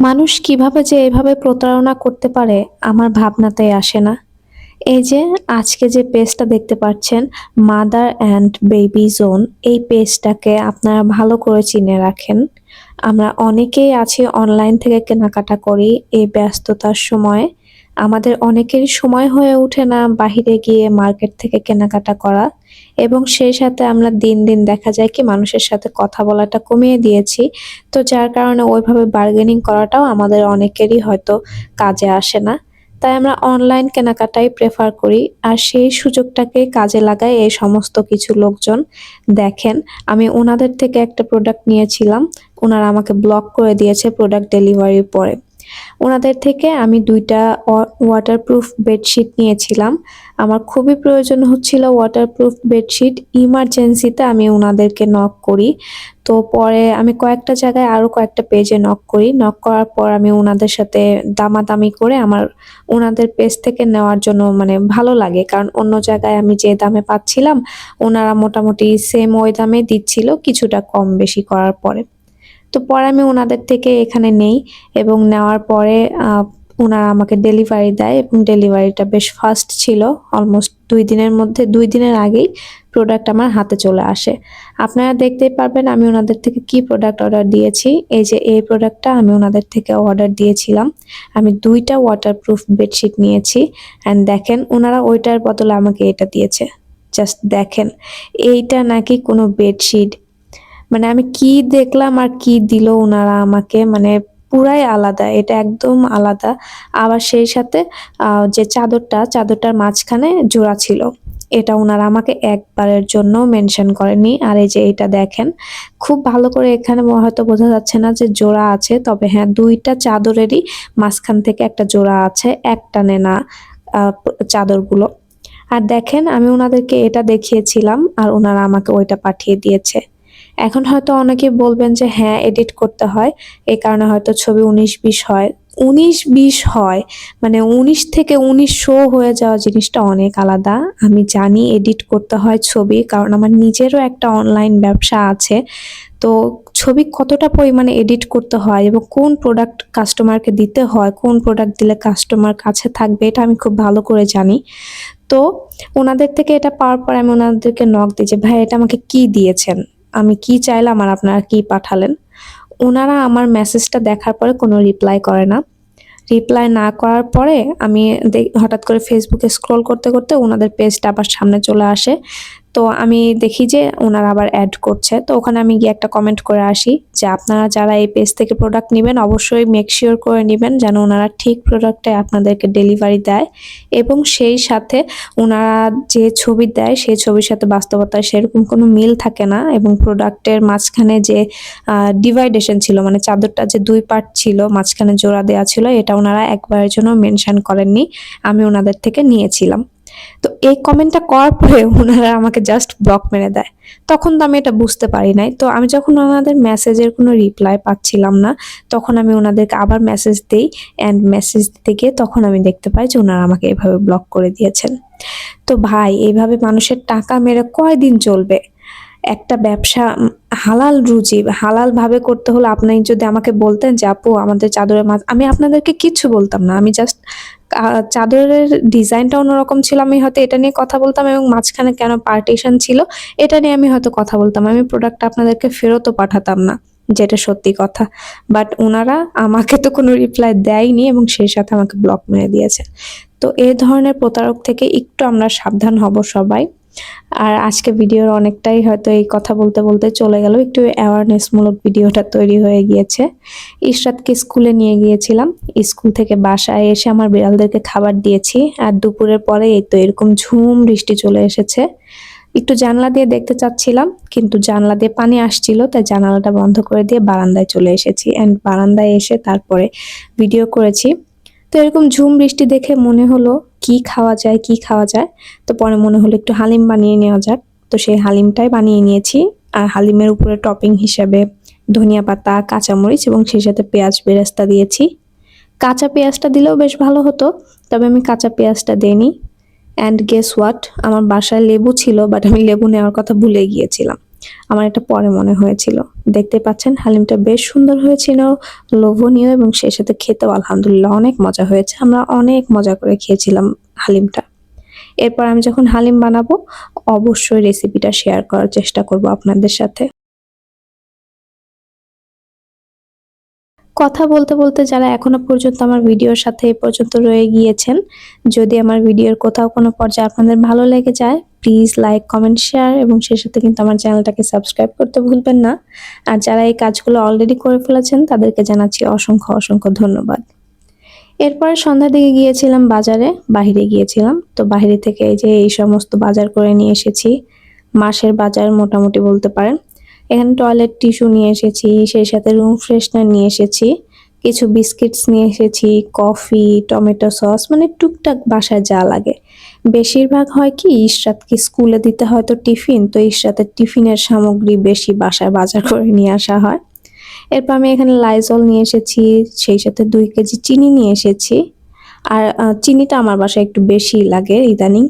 মানুষ কীভাবে যে এভাবে প্রতারণা করতে পারে, আমার ভাবনাতেই আসে না। এই যে, আজকে যে পেজটা দেখতে পাচ্ছেন মাদার অ্যান্ড বেবি জোন এই পেজটাকে আপনারা ভালো করে চিনে রাখেন। আমরা অনেকেই আছি অনলাইন থেকে কেনাকাটা করি এই ব্যস্ততার সময়। আমাদের অনেকেরই সময় হয়ে ওঠে না বাহিরে গিয়ে মার্কেট থেকে কেনাকাটা করা এবং সেই সাথে আমরা দিন দিন দেখা যায় কি মানুষের সাথে কথা বলাটা কমিয়ে দিয়েছি। তো যার কারণে ওইভাবে বার্গেনিং করাটাও আমাদের অনেকেরই হয়তো কাজে আসে না। তাই আমরা অনলাইন কেনাকাটাই প্রেফার করি আর সেই সুযোগটাকে কাজে লাগায় এই সমস্ত কিছু লোকজন দেখেন। আমি ওনাদের থেকে একটা প্রোডাক্ট নিয়েছিলাম, ওনারা আমাকে ব্লক করে দিয়েছে প্রোডাক্ট ডেলিভারির পরে। ওনাদের থেকে আমি দুইটা ওয়াটারপ্রুফ বেডশিট নিয়েছিলাম। আমার খুবই প্রয়োজন হচ্ছিল ওয়াটারপ্রুফ বেডশিট ইমার্জেন্সিতে আমি ওনাদেরকে নক করি। তো পরে আমি কয়েকটা জায়গায় আরও কয়েকটা পেজে নক করি। নক করার পর আমি ওনাদের সাথে দামাদামি করে আমার ওনাদের পেজ থেকে নেওয়ার জন্য মানে ভালো লাগে। কারণ অন্য জায়গায় আমি যে দামে পাচ্ছিলাম, ওনারা মোটামুটি সেম ওই দামে দিচ্ছিল, কিছুটা কম বেশি করার পরে। তো পরে আমি ওনাদের থেকে এখানে নেই এবং নেওয়ার পরে ওনারা আমাকে ডেলিভারি দেয় এবং ডেলিভারিটা বেশ ফাস্ট ছিল অলমোস্ট দুই দিনের মধ্যে, দুই দিনের আগেই প্রোডাক্ট আমার হাতে চলে আসে। আপনারা দেখতেই পারবেন আমি ওনাদের থেকে কি প্রোডাক্ট অর্ডার দিয়েছি। এই যে এই প্রোডাক্টটা আমি ওনাদের থেকে অর্ডার দিয়েছিলাম। আমি দুইটা ওয়াটারপ্রুফ বেডশিট নিয়েছি অ্যান্ড দেখেন ওনারা ওইটার বদলে আমাকে এটা দিয়েছে। জাস্ট দেখেন, এইটা নাকি কোনো বেডশিট মানে আমি কি দেখলাম আর কি দিল ওনারা আমাকে মানে পুরাই আলাদা, এটা একদম আলাদা। আবার সেই সাথে যে চাদরটা, চাদরটার মাঝখানে জোড়া ছিল, এটা ওনারা আমাকে একবারের জন্য মেনশন করেনি। আর এই যে এটা দেখেন, খুব ভালো করে এখানে হয়তো বোঝা যাচ্ছে না যে জোড়া আছে, তবে হ্যাঁ দুইটা চাদরেরই মাঝখান থেকে একটা জোড়া আছে একটানে না চাদরগুলো। আর দেখেন, আমি ওনাদেরকে এটা দেখিয়েছিলাম, আর ওনারা আমাকে ওইটা পাঠিয়ে দিয়েছে। এখন হয়তো অনেকে বলবেন যে হ্যাঁ এডিট করতে হয়। এই কারণে হয়তো ছবি উনিশ বিশ হয়। উনিশ বিশ হয় মানে উনিশ থেকে উনিশ শো হয়ে যাওয়া জিনিসটা অনেক আলাদা। আমি জানি এডিট করতে হয় ছবি, কারণ আমার নিজেরও একটা অনলাইন ব্যবসা আছে। তো ছবি কতটা পরিমাণে এডিট করতে হয় এবং কোন প্রোডাক্ট কাস্টমারকে দিতে হয়, কোন প্রোডাক্ট দিলে কাস্টমার কাছে থাকবে, এটা আমি খুব ভালো করে জানি। তো ওনাদের থেকে এটা পাওয়ার পর আমি ওনাদেরকে নক দিই যে, ভাই, এটা আমাকে কি দিয়েছেন? আমি কি চাইলাম আর আপনারা কি পাঠালেন? ওনারা আমার মেসেজটা দেখার পরে কোনো রিপ্লাই করে না। রিপ্লাই না করার পরে আমি হঠাৎ করে ফেসবুকে স্ক্রল করতে করতে ওনাদের পেজটা আবার সামনে চলে আসে। তো আমি দেখি যে ওনারা আবার অ্যাড করছে। তো ওখানে আমি গিয়ে একটা কমেন্ট করে আসি যে, আপনারা যারা এই পেজ থেকে প্রোডাক্ট নেবেন, অবশ্যই মেক শিওর করে নেবেন যেন ওনারা ঠিক প্রোডাক্টে আপনাদেরকে ডেলিভারি দেয় এবং সেই সাথে ওনারা যে ছবি দেয়, সেই ছবির সাথে বাস্তবতায় সেরকম কোনো মিল থাকে না এবং প্রোডাক্টের মাঝখানে যে ডিভাইডেশন ছিল মানে চাদরটা যে দুই পার্ট ছিল, মাঝখানে জোড়া দেওয়া ছিল, এটা ওনারা একবারের জন্য মেনশন করেননি। আমি ওনাদের থেকে নিয়েছিলাম। তো এই কমেন্টটা করার পরে ওনারা আমাকে জাস্ট ব্লক মেরে দেয়। তখন তো আমি এটা বুঝতে পারি নাই। তো আমি যখন ওনাদের মেসেজের কোনো রিপ্লাই পাচ্ছিলাম না, তখন আমি ওনাদেরকে আবার মেসেজ দিই অ্যান্ড মেসেজ দিতে গিয়ে তখন আমি দেখতে পাই যে ওনারা আমাকে এভাবে ব্লক করে দিয়েছেন। তো ভাই, এইভাবে মানুষের টাকা মেরে কয়দিন চলবে? একটা ব্যবসা হালাল রুজি, হালাল ভাবে করতে হলে আপনি যদি আমাকে বলতেন যে, আপু, আমাদের চাদরের মাঝ আমি আপনাদেরকে কিচ্ছু বলতাম না। আমি জাস্ট চাদরের ডিজাইনটা অন্যরকম ছিল, আমি হয়তো এটা নিয়ে কথা বলতাম এবং মাঝখানে কেন পার্টিশন ছিল, এটা নিয়ে আমি হয়তো কথা বলতাম। আমি প্রোডাক্টটা আপনাদেরকে ফেরতও পাঠাতাম না, যেটা সত্যি কথা। বাট ওনারা আমাকে তো কোনো রিপ্লাই দেয়নি এবং সেই সাথে আমাকে ব্লক মেরে দিয়েছে। তো এ ধরনের প্রতারক থেকে একটু আমরা সাবধান হব সবাই। আর আজকে ভিডিওর অনেকটাই হয়তো এই কথা বলতে বলতে চলে গেল। একটু অ্যাওয়ারনেস মূলক ভিডিওটা তৈরি হয়ে গিয়েছে। ইশরাতকে স্কুলে নিয়ে গিয়েছিলাম। স্কুল থেকে বাসায় এসে আমার বিড়ালদেরকে খাবার দিয়েছি আর দুপুরের পরে এই তো এরকম ঝুম বৃষ্টি চলে এসেছে। একটু জানলা দিয়ে দেখতে চাচ্ছিলাম, কিন্তু জানলা দিয়ে পানি আসছিল, তাই জানালাটা বন্ধ করে দিয়ে বারান্দায় চলে এসেছি। অ্যান্ড বারান্দায় এসে তারপরে ভিডিও করেছি। তো এরকম ঝুম বৃষ্টি দেখে মনে হলো কি খাওয়া যায়, কি খাওয়া যায়। তো পরে মনে হলো একটু হালিম বানিয়ে নেওয়া যাক। তো সেই হালিমটাই বানিয়ে নিয়েছি। আর হালিমের উপরে টপিং হিসাবে ধনিয়া পাতা, কাঁচামরিচ এবং সেই সাথে পেঁয়াজ বেরেস্তা দিয়েছি। কাঁচা পেঁয়াজটা দিলেও বেশ ভালো হতো, তবে আমি কাঁচা পেঁয়াজটা দেইনি। অ্যান্ড গেস হোয়াট আমার বাসায় লেবু ছিল বাট আমি লেবু নেওয়ার কথা ভুলে গিয়েছিলাম। আমার এটা পরে মনে হয়েছিল। দেখতে পাচ্ছেন, হালিমটা বেশ সুন্দর হয়েছিল, লোভনীয় এবং সেই সাথে খেতেও আলহামদুলিল্লাহ অনেক মজা হয়েছে। আমরা অনেক মজা করে খেয়েছিলাম হালিমটা। এরপর আমি যখন হালিম বানাবো, অবশ্যই রেসিপিটা শেয়ার করার চেষ্টা করব আপনাদের সাথে। কথা বলতে বলতে যারা এখনও পর্যন্ত আমার ভিডিওর সাথে এ পর্যন্ত রয়ে গিয়েছেন, যদি আমার ভিডিওর কোথাও কোনো পর্যায়ে আপনাদের ভালো লেগে যায় প্লিজ লাইক কমেন্ট শেয়ার এবং সেই সাথে কিন্তু আমার চ্যানেলটাকে সাবস্ক্রাইব করতে ভুলবেন না। আর যারা এই কাজগুলো অলরেডি করে ফেলেছেন, তাদেরকে জানাচ্ছি অসংখ্য অসংখ্য ধন্যবাদ। এরপর সন্ধ্যার দিকে গিয়েছিলাম বাজারে, বাহিরে গিয়েছিলাম। তো বাহিরে থেকে এই যে এই সমস্ত বাজার করে নিয়ে এসেছি, মাসের বাজার মোটামুটি বলতে পারেন। এখানে টয়লেট টিস্যু নিয়ে এসেছি, সেই সাথে রুম ফ্রেশনার নিয়ে এসেছি। কিছু বিস্কিটস নিয়ে এসেছি, কফি, টমেটো সস মানে টুকটাক বাসায় যা লাগে। বেশিরভাগ হয় কি, ইশরাতকে স্কুলে দিতে হয় তো টিফিন, তো ইশরাতের টিফিনের সামগ্রী বেশি বাসায় বাজার করে নিয়ে আসা হয়। এরপর আমি এখানে লাইজল নিয়ে এসেছি, সেই সাথে দুই কেজি চিনি নিয়ে এসেছি। আর চিনিটা আমার বাসায় একটু বেশি লাগে ইদানিং।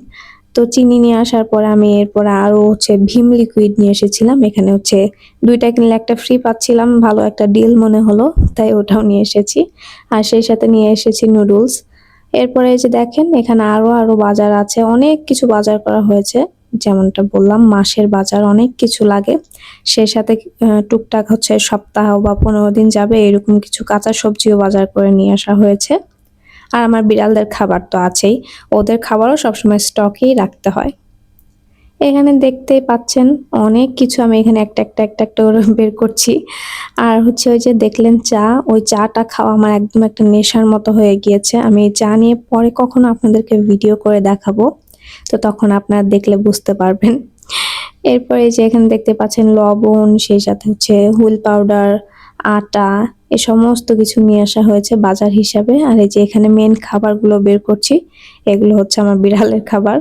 তো চিনি নিয়ে আসার পর আমি এরপরে আরও হচ্ছে ভীম লিকুইড নিয়ে এসেছিলাম। এখানে হচ্ছে দুইটা কিনলে একটা ফ্রি পাচ্ছিলাম, ভালো একটা ডিল মনে হলো, তাই ওটাও নিয়ে এসেছি। আর সেই সাথে নিয়ে এসেছি নুডলস এরপরে যে দেখেন, এখানে আরও আরও বাজার আছে, অনেক কিছু বাজার করা হয়েছে। যেমনটা বললাম, মাসের বাজার অনেক কিছু লাগে। সেই সাথে টুকটাক হচ্ছে সপ্তাহ বা পনেরো দিন যাবে, এরকম কিছু কাঁচা সবজিও বাজার করে নিয়ে আসা হয়েছে। আর আমার বিড়ালদের খাবার তো আছেই। ওদের খাবারও সবসময় স্টকেই রাখতে হয়। এখানে দেখতে পাচ্ছেন অনেক কিছু। আমি এখানে একটা একটা একটা একটা বের করছি। আর হচ্ছে ওই যে দেখলেন চা। ওই চাটা খাওয়া আমার একদম একটা নেশার মতো হয়ে গিয়েছে। আমি চা নিয়ে পরে কখনো আপনাদেরকে ভিডিও করে দেখাবো। তো তখন আপনারা দেখলে বুঝতে পারবেন। এরপরে যে এখানে দেখতে পাচ্ছেন লবণ, সেই সাথে হচ্ছে হুইল পাউডার আটা, এ সমস্ত কিছু নিয়ে আসা হয়েছে বাজার হিসাবে। আর এই যে এখানে মেন খাবারগুলো বের করছি, এগুলো হচ্ছে আমার বিড়ালের খাবার।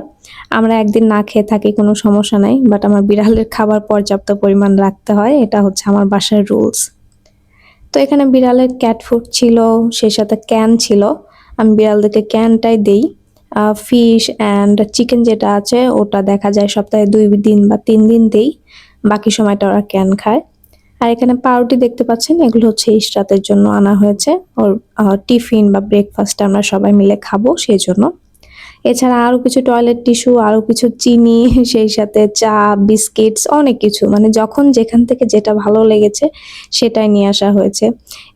আমরা একদিন না খেয়ে থাকি, কোনো সমস্যা নাই বাট আমার বিড়ালের খাবার পর্যাপ্ত পরিমাণ রাখতে হয়, এটা হচ্ছে আমার বাসার রুলস তো এখানে বিড়ালের ক্যাট ফুড ছিল, সেই সাথে ক্যান ছিল। আমি বিড়ালদেরকে ক্যানটাই দেই। ফিশ অ্যান্ড চিকেন যেটা আছে, ওটা দেখা যায় সপ্তাহে দুই দিন বা তিন দিন দেই। বাকি সময়টা ওরা ক্যান খায়। আর এখানে পাউরুটি দেখতে পাচ্ছেন, এগুলো হচ্ছে ইশরাতের জন্য আনা হয়েছে। ওর টিফিন বা ব্রেকফাস্টে আমরা সবাই মিলে খাব সেই জন্য এছাড়া আরও কিছু টয়লেট টিস্যু আরও কিছু চিনি, সেই সাথে চা বিস্কিটস অনেক কিছু। মানে যখন যেখান থেকে যেটা ভালো লেগেছে সেটাই নিয়ে আসা হয়েছে।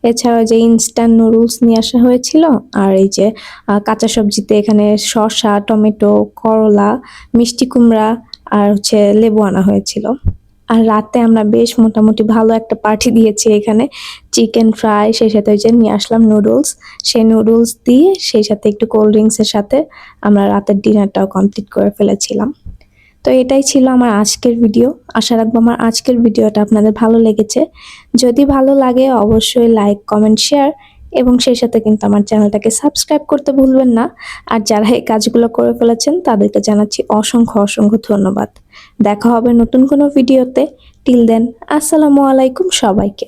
এছাড়াও যে ইনস্ট্যান্ট নুডলস নিয়ে আসা হয়েছিল, আর এই যে কাঁচা সবজিতে এখানে শসা, টমেটো, করলা, মিষ্টি কুমড়া, আর হচ্ছে লেবু আনা হয়েছিল। আর রাতে আমরা বেশ মোটামুটি ভালো একটা পার্টি দিয়েছি এখানে। চিকেন ফ্রাই সেই সাথে ওই যে নিয়ে আসলাম নুডলস সেই নুডলস দিয়ে সেই সাথে একটু কোল্ড ড্রিঙ্কসের সাথে আমরা রাতের ডিনারটাও কমপ্লিট করে ফেলেছিলাম। তো এটাই ছিল আমার আজকের ভিডিও আশা রাখব আমার আজকের ভিডিওটা আপনাদের ভালো লেগেছে। যদি ভালো লাগে অবশ্যই লাইক কমেন্ট শেয়ার এবং সেই সাথে কিন্তু আমার চ্যানেলটাকে সাবস্ক্রাইব করতে ভুলবেন না। আর যারা এই কাজগুলো করে ফেলেছেন তাদেরকে জানাচ্ছি অসংখ্য অসংখ্য ধন্যবাদ। দেখা হবে নতুন কোনো ভিডিওতে। টিল দেন আসসালামু আলাইকুম সবাইকে।